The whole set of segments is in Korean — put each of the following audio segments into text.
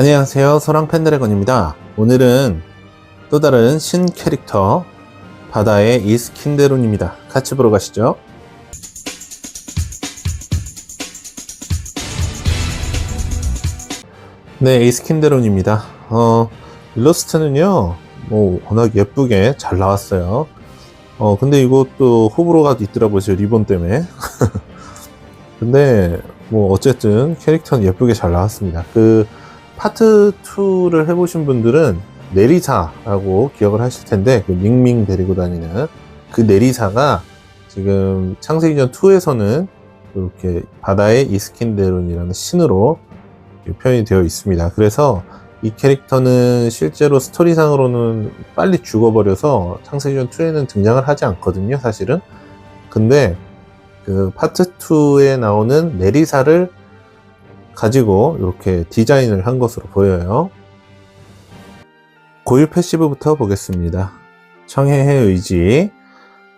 안녕하세요. 소랑 펜드래곤입니다. 오늘은 또 다른 신 캐릭터 바다의 이스킨데론입니다. 같이 보러 가시죠. 네, 이스킨데론입니다. 어, 일러스트는요, 뭐, 워낙 예쁘게 잘 나왔어요. 어, 근데 이것도 호불호가 있더라고요, 리본 때문에. 근데, 뭐, 어쨌든 캐릭터는 예쁘게 잘 나왔습니다. 그, 파트 2를 해보신 분들은 내리사라고 기억을 하실 텐데, 그 밍밍 데리고 다니는 그 내리사가 지금 창세기전 2에서는 이렇게 바다의 이스킨데론이라는 신으로 표현이 되어 있습니다. 그래서 이 캐릭터는 실제로 스토리상으로는 빨리 죽어버려서 창세기전 2에는 등장을 하지 않거든요, 사실은. 근데 그 파트 2에 나오는 내리사를 가지고 이렇게 디자인을 한 것으로 보여요. 고유 패시브부터 보겠습니다. 청해의 의지.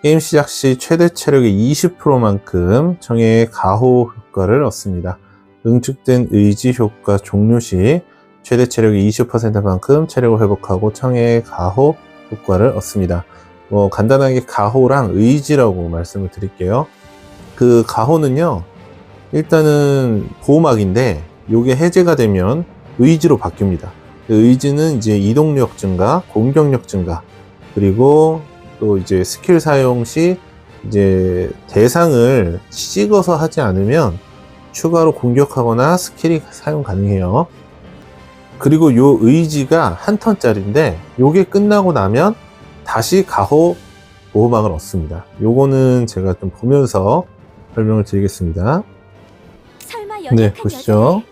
게임 시작 시 최대 체력의 20%만큼 청해의 가호 효과를 얻습니다. 응축된 의지 효과 종료 시 최대 체력의 20%만큼 체력을 회복하고 청해의 가호 효과를 얻습니다. 뭐 간단하게 가호랑 의지라고 말씀을 드릴게요. 그 가호는요. 일단은 보호막인데 요게 해제가 되면 의지로 바뀝니다. 그 의지는 이제 이동력 증가, 공격력 증가, 그리고 또 이제 스킬 사용 시 이제 대상을 찍어서 하지 않으면 추가로 공격하거나 스킬이 사용 가능해요. 그리고 요 의지가 한 턴짜리인데 요게 끝나고 나면 다시 가호 보호막을 얻습니다. 요거는 제가 좀 보면서 설명을 드리겠습니다. 네, 보시죠.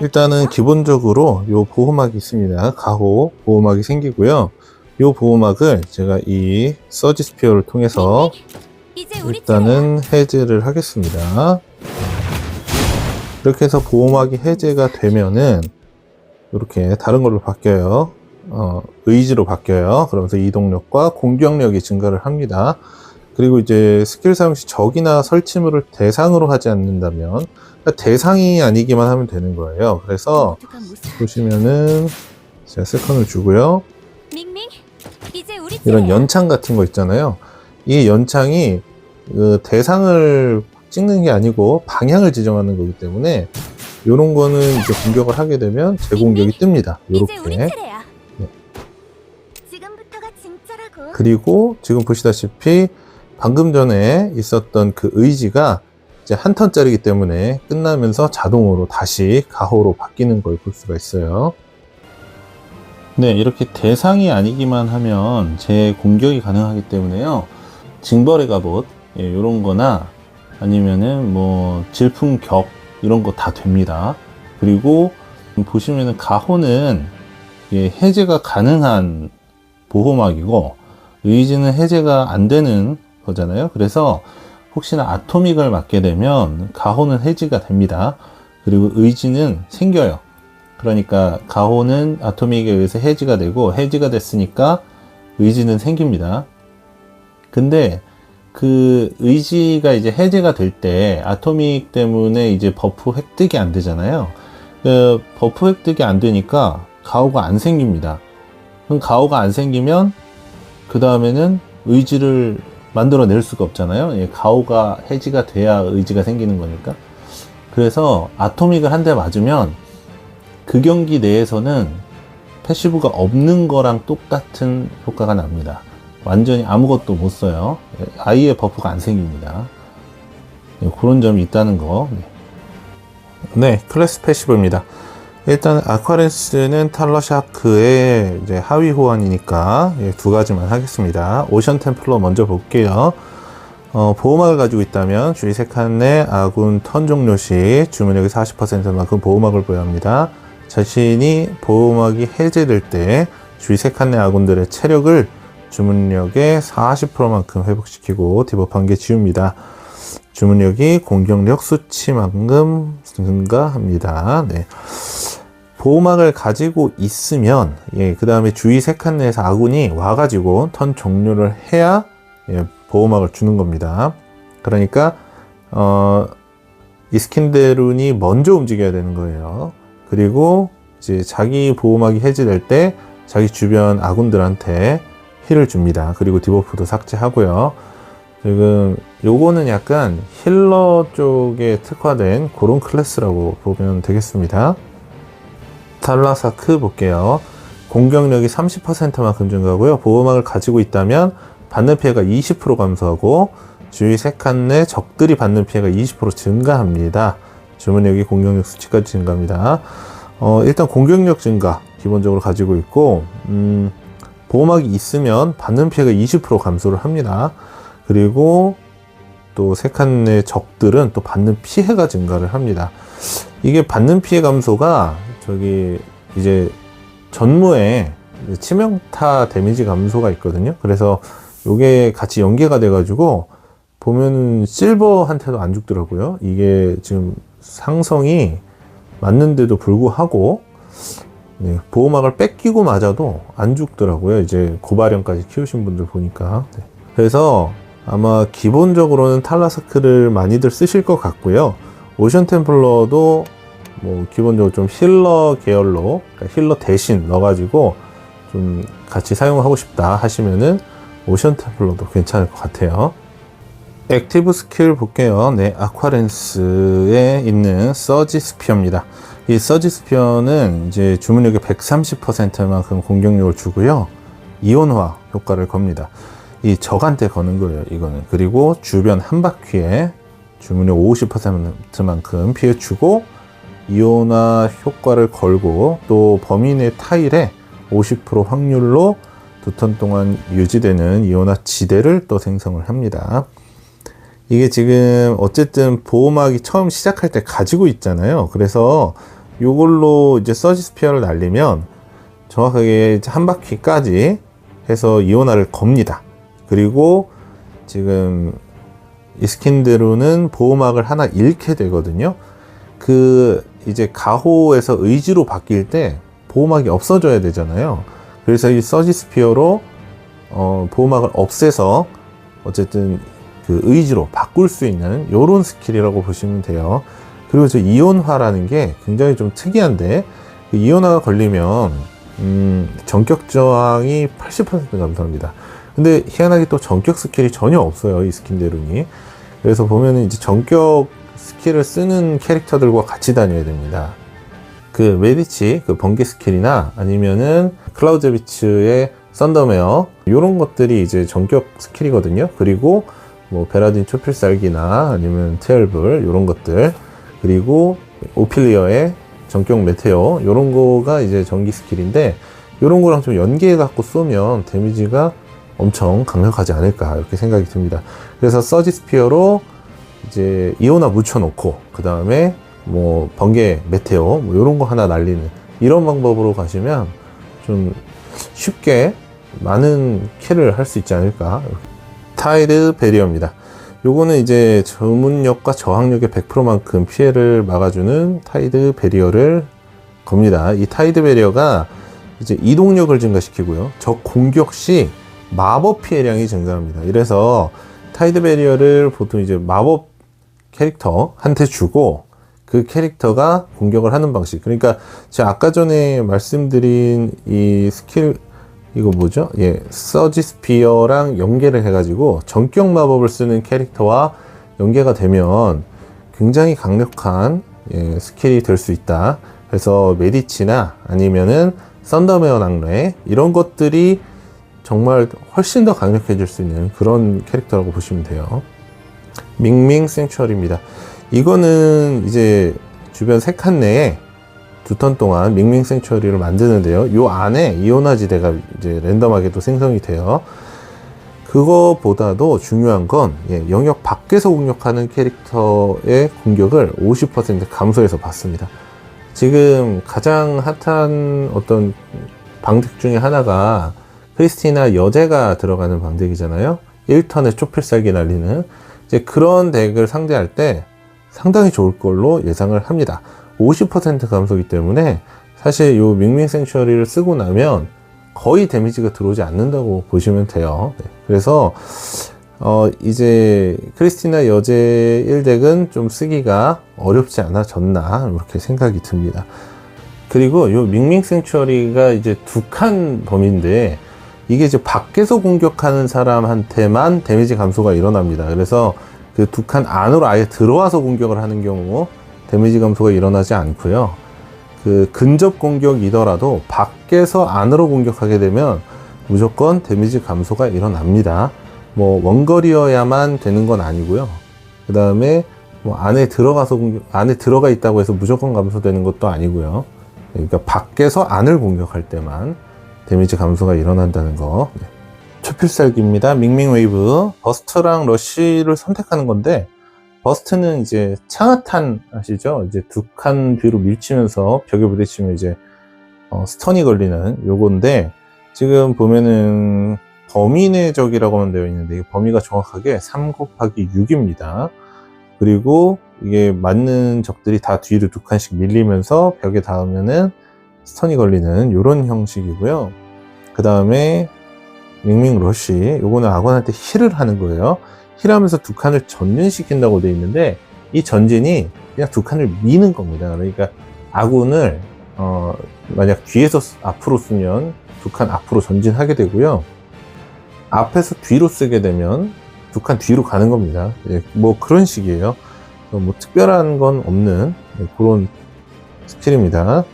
일단은? 기본적으로 요 보호막이 있습니다. 가호 보호막이 생기고요. 요 보호막을 제가 이 서지 스피어를 통해서 이제 우리 일단은 해제를 하겠습니다. 이렇게 해서 보호막이 해제가 되면은 이렇게 다른 걸로 바뀌어요. 어, 의지로 바뀌어요. 그러면서 이동력과 공격력이 증가를 합니다. 그리고 이제 스킬 사용 시 적이나 설치물을 대상으로 하지 않는다면 그러니까 대상이 아니기만 하면 되는 거예요. 그래서. 보시면은 제가 세컨을 주고요. 이런. 연창 같은 거 있잖아요. 이 연창이 그 대상을 찍는 게 아니고 방향을 지정하는 거기 때문에 이런 거는 이제 공격을 하게 되면 제 공격이 뜹니다. 이렇게. 네. 그리고 지금 보시다시피 방금 전에 있었던 그 의지가 이제 한 턴짜리이기 때문에 끝나면서 자동으로 다시 가호로 바뀌는 걸 볼 수가 있어요. 네, 이렇게 대상이 아니기만 하면 제 공격이 가능하기 때문에요. 징벌의 갑옷, 예, 이런 거나 아니면은 뭐 질풍격 이런 거 다 됩니다. 그리고 보시면은 가호는 예, 해제가 가능한 보호막이고 의지는 해제가 안 되는 거잖아요. 그래서 혹시나 아토믹을 맞게 되면 가호는 해지가 됩니다. 그리고 의지는 생겨요. 그러니까 가호는 아토믹에 의해서 해지가 되고 해지가 됐으니까 의지는 생깁니다. 근데 그 의지가 이제 해제가 될 때 아토믹 때문에 이제 버프 획득이 안 되잖아요. 그 버프 획득이 안 되니까 가호가 안 생깁니다. 그럼 가호가 안 생기면 그 다음에는 의지를 만들어낼 수가 없잖아요. 예, 가오가 해지가 돼야 의지가 생기는 거니까. 그래서 아토믹을 한 대 맞으면 그 경기 내에서는 패시브가 없는 거랑 똑같은 효과가 납니다. 완전히 아무것도 못 써요. 예, 아예 버프가 안 생깁니다. 예, 그런 점이 있다는 거. 네. 네, 클래스 패시브입니다. 일단 아쿠아렌스는 탈러샤크의 이제 하위 호환이니까 예, 두 가지만 하겠습니다. 오션 템플러 먼저 볼게요. 어, 보호막을 가지고 있다면 주위 세 칸의 아군 턴 종료 시 주문력의 40%만큼 보호막을 보유합니다. 자신이 보호막이 해제될 때 주위 세 칸의 아군들의 체력을 주문력의 40%만큼 회복시키고 디버프 한 개 지웁니다. 주문력이 공격력 수치만큼 증가합니다. 네. 보호막을 가지고 있으면 예, 그 다음에 주위 세 칸 내에서 아군이 와가지고 턴 종료를 해야 예, 보호막을 주는 겁니다. 그러니까 어, 이스킨데룬이 먼저 움직여야 되는 거예요. 그리고 이제 자기 보호막이 해제될 때 자기 주변 아군들한테 힐을 줍니다. 그리고 디버프도 삭제하고요. 지금 요거는 약간 힐러 쪽에 특화된 그런 클래스라고 보면 되겠습니다. 탈라사크 볼게요. 공격력이 30%만큼 증가하고요. 보호막을 가지고 있다면 받는 피해가 20% 감소하고 주위 3칸 내 적들이 받는 피해가 20% 증가합니다. 주문력이 공격력 수치까지 증가합니다. 어, 일단 공격력 증가 기본적으로 가지고 있고 음, 보호막이 있으면 받는 피해가 20% 감소를 합니다. 그리고 또 3칸 내 적들은 또 받는 피해가 증가를 합니다. 이게 받는 피해 감소가 저기 이제 전무에 치명타 데미지 감소가 있거든요. 그래서 요게 같이 연계가 돼가지고 보면은 실버한테도 안 죽더라고요. 이게 지금 상성이 맞는데도 불구하고 네, 보호막을 뺏기고 맞아도 안 죽더라고요. 이제 고발형까지 키우신 분들 보니까. 네. 그래서 아마 기본적으로는 탈라사크를 많이들 쓰실 것 같고요. 오션 템플러도 뭐 기본적으로 좀 힐러 계열로 그러니까 힐러 대신 넣어가지고 좀 같이 사용하고 싶다 하시면은 오션 템플러도 괜찮을 것 같아요. 액티브 스킬 볼게요. 네, 아쿠아렌스에 있는 서지 스피어입니다. 이 서지 스피어는 이제 주문력의 130%만큼 공격력을 주고요. 이온화 효과를 겁니다. 이 적한테 거는 거예요, 이거는. 그리고 주변 한 바퀴에 주문력 50%만큼 피해 주고 이온화 효과를 걸고 또 범인의 타일에 50% 확률로 두 턴 동안 유지되는 이온화 지대를 또 생성을 합니다. 이게 지금 어쨌든 보호막이 처음 시작할 때 가지고 있잖아요. 그래서 이걸로 이제 서지 스피어를 날리면 정확하게 한 바퀴까지 해서 이온화를 겁니다. 그리고 지금 이 스킨대로는 보호막을 하나 잃게 되거든요. 그 이제 가호에서 의지로 바뀔 때 보호막이 없어져야 되잖아요. 그래서 이 서지 스피어로 어, 보호막을 없애서 어쨌든 그 의지로 바꿀 수 있는 요런 스킬이라고 보시면 돼요. 그리고 저 이온화라는 게 굉장히 좀 특이한데 그 이온화가 걸리면 음, 전격 저항이 80% 감소합니다. 근데 희한하게 또 전격 스킬이 전혀 없어요 이 스킨대로니. 그래서 보면은 이제 전격 스킬을 쓰는 캐릭터들과 같이 다녀야 됩니다. 그 메디치 그 번개 스킬이나 아니면은 클라우드비츠의 썬더메어 이런 것들이 이제 전격 스킬이거든요. 그리고 뭐 베라딘 초필살기나 아니면 테얼블 이런 것들 그리고 오필리어의 전격 메테오 이런 거가 이제 전기 스킬인데 이런 거랑 좀 연계해 갖고 쏘면 데미지가 엄청 강력하지 않을까 이렇게 생각이 듭니다. 그래서 서지 스피어로 이제 이온화 묻혀놓고 그 다음에 뭐 번개 메테오 뭐 이런 거 하나 날리는 이런 방법으로 가시면 좀 쉽게 많은 킬을 할수 있지 않을까. 타이드 베리어입니다. 요거는 이제 전문력과 저항력의 100%만큼 피해를 막아주는 타이드 베리어를 겁니다. 이 타이드 베리어가 이제 이동력을 증가시키고요. 적 공격 시 마법 피해량이 증가합니다. 이래서 타이드 베리어를 보통 이제 마법 캐릭터한테 주고 그 캐릭터가 공격을 하는 방식. 그러니까 제가 아까 전에 말씀드린 이 스킬 이거 뭐죠? 예, 서지 스피어랑 연계를 해가지고 전격 마법을 쓰는 캐릭터와 연계가 되면 굉장히 강력한 예, 스킬이 될 수 있다. 그래서 메디치나 아니면은 썬더메어 낭레 이런 것들이 정말 훨씬 더 강력해질 수 있는 그런 캐릭터라고 보시면 돼요. 밍밍 생츄얼입니다. 이거는 이제 주변 세 칸 내에 두 턴 동안 밍밍 생츄얼리를 만드는데요. 요 안에 이온화지대가 이제 랜덤하게도 생성이 돼요. 그거보다도 중요한 건 예, 영역 밖에서 공격하는 캐릭터의 공격을 50% 감소해서 받습니다. 지금 가장 핫한 어떤 방덱 중에 하나가 크리스티나 여제가 들어가는 방덱이잖아요. 1턴에 초필살기 날리는 이제 그런 덱을 상대할 때 상당히 좋을 걸로 예상을 합니다. 50% 감소기 때문에 사실 요 밍밍 생츄어리를 쓰고 나면 거의 데미지가 들어오지 않는다고 보시면 돼요. 네. 그래서 어 이제 크리스티나 여제 1덱은 좀 쓰기가 어렵지 않아졌나 이렇게 생각이 듭니다. 그리고 요 밍밍 생츄어리가 이제 두 칸 범위인데 이게 이제 밖에서 공격하는 사람한테만 데미지 감소가 일어납니다. 그래서 그 두 칸 안으로 아예 들어와서 공격을 하는 경우 데미지 감소가 일어나지 않고요. 그 근접 공격이더라도 밖에서 안으로 공격하게 되면 무조건 데미지 감소가 일어납니다. 뭐 원거리여야만 되는 건 아니고요. 그 다음에 뭐 안에 들어가서 공격, 안에 들어가 있다고 해서 무조건 감소되는 것도 아니고요. 그러니까 밖에서 안을 공격할 때만 데미지 감소가 일어난다는 거. 네. 초필살기입니다. 밍밍 웨이브. 버스트랑 러쉬를 선택하는 건데, 버스트는 이제 창하탄 아시죠? 이제 두 칸 뒤로 밀치면서 벽에 부딪히면 이제 어, 스턴이 걸리는 요건데, 지금 보면은 범인의 적이라고만 되어 있는데, 이 범위가 정확하게 3 곱하기 6입니다. 그리고 이게 맞는 적들이 다 뒤로 두 칸씩 밀리면서 벽에 닿으면은 스턴이 걸리는 이런 형식이고요. 그 다음에 밍밍 러쉬 요거는 아군한테 힐을 하는 거예요. 힐하면서 두 칸을 전진시킨다고 되어 있는데 이 전진이 그냥 두 칸을 미는 겁니다. 그러니까 아군을 어, 만약 뒤에서 앞으로 쓰면 두 칸 앞으로 전진하게 되고요. 앞에서 뒤로 쓰게 되면 두 칸 뒤로 가는 겁니다. 예, 뭐 그런 식이에요. 어, 뭐 특별한 건 없는 예, 그런 스킬입니다.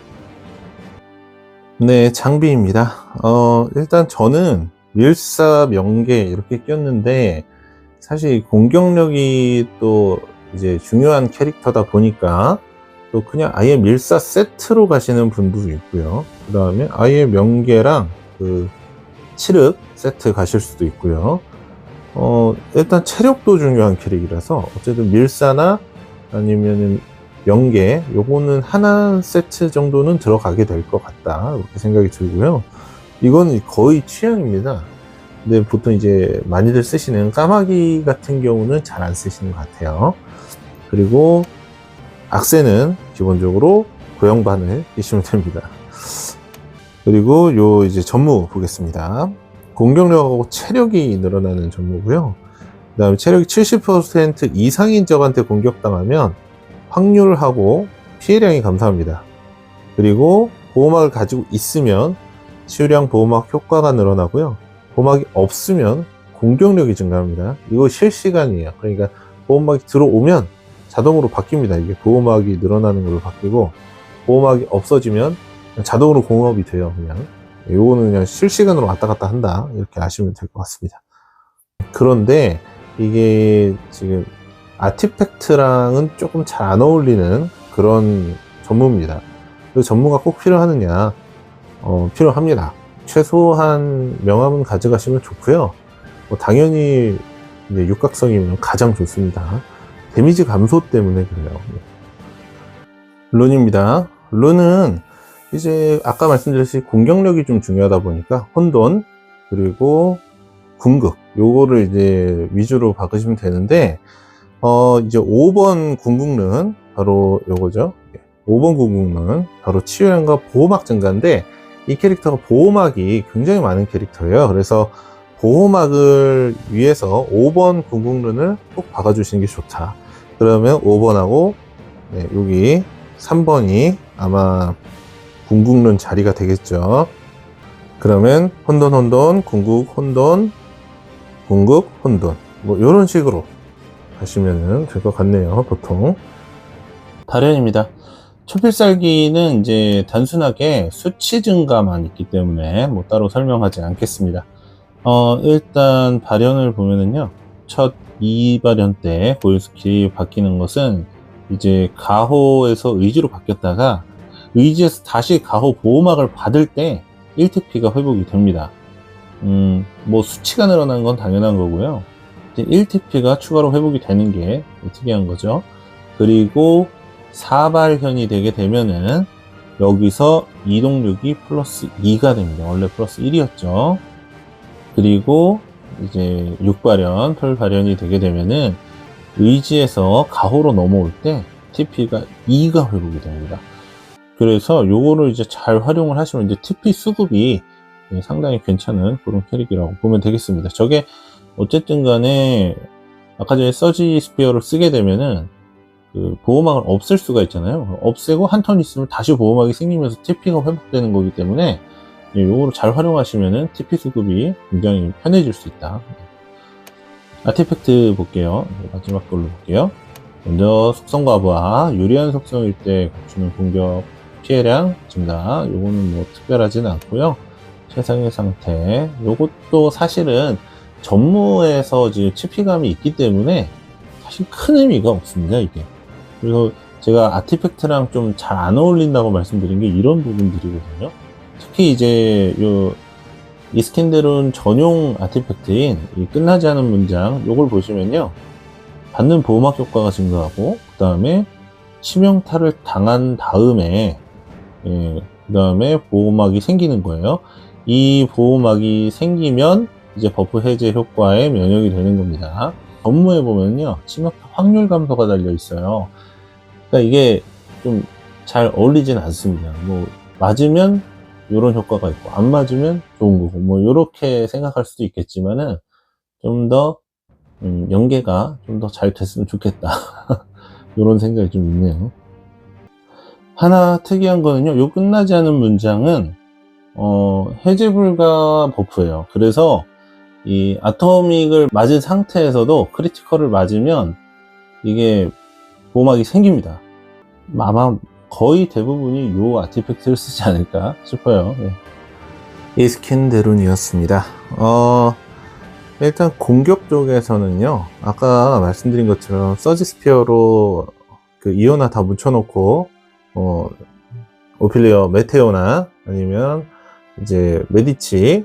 네, 장비입니다. 어, 일단 저는 밀사 명계 이렇게 꼈는데 사실 공격력이 또 이제 중요한 캐릭터다 보니까 또 그냥 아예 밀사 세트로 가시는 분도 있고요. 그 다음에 아예 명계랑 그 칠흑 세트 가실 수도 있고요. 어, 일단 체력도 중요한 캐릭이라서 어쨌든 밀사나 아니면은 명계 요거는 하나 세트 정도는 들어가게 될 것 같다 이렇게 생각이 들고요. 이건 거의 취향입니다. 근데 보통 이제 많이들 쓰시는 까마귀 같은 경우는 잘 안 쓰시는 것 같아요. 그리고 악세는 기본적으로 고형 바늘 끼시면 됩니다. 그리고 요 이제 전무 보겠습니다. 공격력하고 체력이 늘어나는 전무고요. 그 다음에 체력이 70% 이상인 적한테 공격당하면 확률하고 피해량이 감소합니다. 그리고 보호막을 가지고 있으면 치유량 보호막 효과가 늘어나고요. 보호막이 없으면 공격력이 증가합니다. 이거 실시간이에요. 그러니까 보호막이 들어오면 자동으로 바뀝니다. 이게 보호막이 늘어나는 걸로 바뀌고 보호막이 없어지면 자동으로 공업이 돼요. 그냥 요거는 그냥 실시간으로 왔다 갔다 한다 이렇게 아시면 될 것 같습니다. 그런데 이게 지금 아티팩트랑은 조금 잘 안 어울리는 그런 전무입니다. 그 전무가 꼭 필요하느냐? 어, 필요합니다. 최소한 명함은 가져가시면 좋고요. 뭐 당연히 육각성이면 가장 좋습니다. 데미지 감소 때문에 그래요. 룬입니다. 룬은 이제 아까 말씀드렸듯이 공격력이 좀 중요하다 보니까 혼돈 그리고 궁극 요거를 이제 위주로 바꾸시면 되는데 어 이제 5번 궁극은 바로 요거죠. 5번 궁극은 바로 치유량과 보호막 증가인데 이 캐릭터가 보호막이 굉장히 많은 캐릭터예요. 그래서 보호막을 위해서 5번 궁극run을 꼭 박아주시는 게 좋다. 그러면 5번하고 네, 여기 3번이 아마 궁극론 자리가 되겠죠. 그러면 혼돈 혼돈 궁극 혼돈 궁극 혼돈. 뭐 이런 식으로 하시면 될 것 같네요. 보통 발현입니다. 초필살기는 이제 단순하게 수치 증가만 있기 때문에 뭐 따로 설명하지 않겠습니다. 어, 일단 발현을 보면은요. 첫 2발현 때 고유 스킬이 바뀌는 것은 이제 가호에서 의지로 바뀌었다가 의지에서 다시 가호 보호막을 받을 때 1TP가 회복이 됩니다. 음, 뭐 수치가 늘어난 건 당연한 거고요. 이제 1TP가 추가로 회복이 되는 게 특이한 거죠. 그리고 사발현이 되게 되면은 여기서 이동력이 플러스 2가 됩니다. 원래 플러스 1이었죠. 그리고 이제 6발현, 털발현이 되게 되면은 의지에서 가호로 넘어올 때 TP가 2가 회복이 됩니다. 그래서 요거를 이제 잘 활용을 하시면 이제 TP 수급이 상당히 괜찮은 그런 캐릭이라고 보면 되겠습니다. 저게 어쨌든 간에 아까 전에 서지 스피어를 쓰게 되면은 그 보호막을 없앨 수가 있잖아요. 없애고 한 턴 있으면 다시 보호막이 생기면서 TP가 회복되는 거기 때문에 예, 요거를 잘 활용하시면은 TP 수급이 굉장히 편해질 수 있다. 아티팩트 볼게요. 네, 마지막 걸로 볼게요. 먼저 속성과 부하, 유리한 속성일 때 갖추는 공격 피해량 증가. 요거는 뭐 특별하진 않고요. 최상의 상태. 요것도 사실은 전무에서 지금 치피감이 있기 때문에 사실 큰 의미가 없습니다, 이게. 그래서 제가 아티팩트랑 좀 잘 안 어울린다고 말씀드린 게 이런 부분들이거든요. 특히 이제 요 이스킨데론 전용 아티팩트인 이 끝나지 않은 문장 요걸 보시면요. 받는 보호막 효과가 증가하고 그 다음에 치명타를 당한 다음에 예, 그 다음에 보호막이 생기는 거예요. 이 보호막이 생기면 이제 버프 해제 효과에 면역이 되는 겁니다. 업무에 보면요. 치명타 확률 감소가 달려 있어요. 그러니까 이게 좀 잘 어울리진 않습니다. 뭐 맞으면 이런 효과가 있고 안 맞으면 좋은 거고 뭐 이렇게 생각할 수도 있겠지만은 좀더 음, 연계가 좀 더 잘 됐으면 좋겠다 이런 생각이 좀 있네요. 하나 특이한 거는요. 요 끝나지 않은 문장은 어, 해제 불가 버프예요. 그래서 이 아토믹을 맞은 상태에서도 크리티컬을 맞으면 이게 보호막이 생깁니다. 아마 거의 대부분이 요 아티팩트를 쓰지 않을까 싶어요. 네. 이스킨데룬이었습니다. 어, 일단 공격 쪽에서는요, 아까 말씀드린 것처럼 서지스피어로 그 이오나 다 묻혀놓고, 어, 오필리어 메테오나 아니면 이제 메디치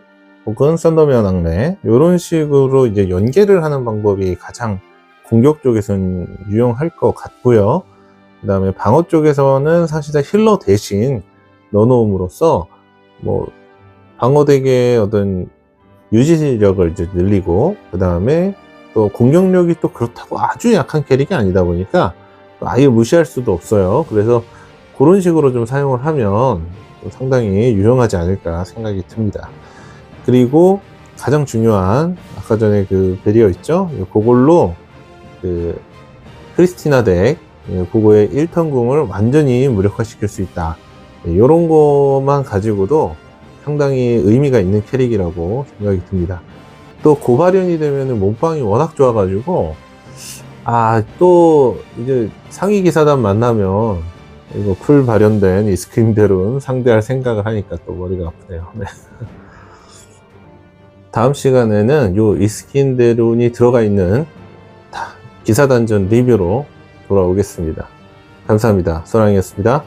혹은 썬더미어 낙뢰 이런 식으로 이제 연계를 하는 방법이 가장 공격 쪽에서는 유용할 것 같고요. 그 다음에 방어 쪽에서는 사실상 힐러 대신 넣어놓음으로써 뭐 방어덱의 어떤 유지력을 이제 늘리고 그 다음에 또 공격력이 또 그렇다고 아주 약한 캐릭이 아니다 보니까 또 아예 무시할 수도 없어요. 그래서 그런 식으로 좀 사용을 하면 또 상당히 유용하지 않을까 생각이 듭니다. 그리고 가장 중요한 아까 전에 그 베리어 있죠? 그걸로 그 크리스티나 덱 예, 그거의 1턴궁을 완전히 무력화시킬 수 있다. 이런 것만 가지고도 상당히 의미가 있는 캐릭이라고 생각이 듭니다. 또 고발연이 되면 몸빵이 워낙 좋아가지고 아 또 이제 상위 기사단 만나면 이거 풀 발현된 이스크림대로는 상대할 생각을 하니까 또 머리가 아프네요. 네. 다음 시간에는 요 이스킨데론이 들어가 있는 기사 단전 리뷰로 돌아오겠습니다. 감사합니다. 소랑이었습니다.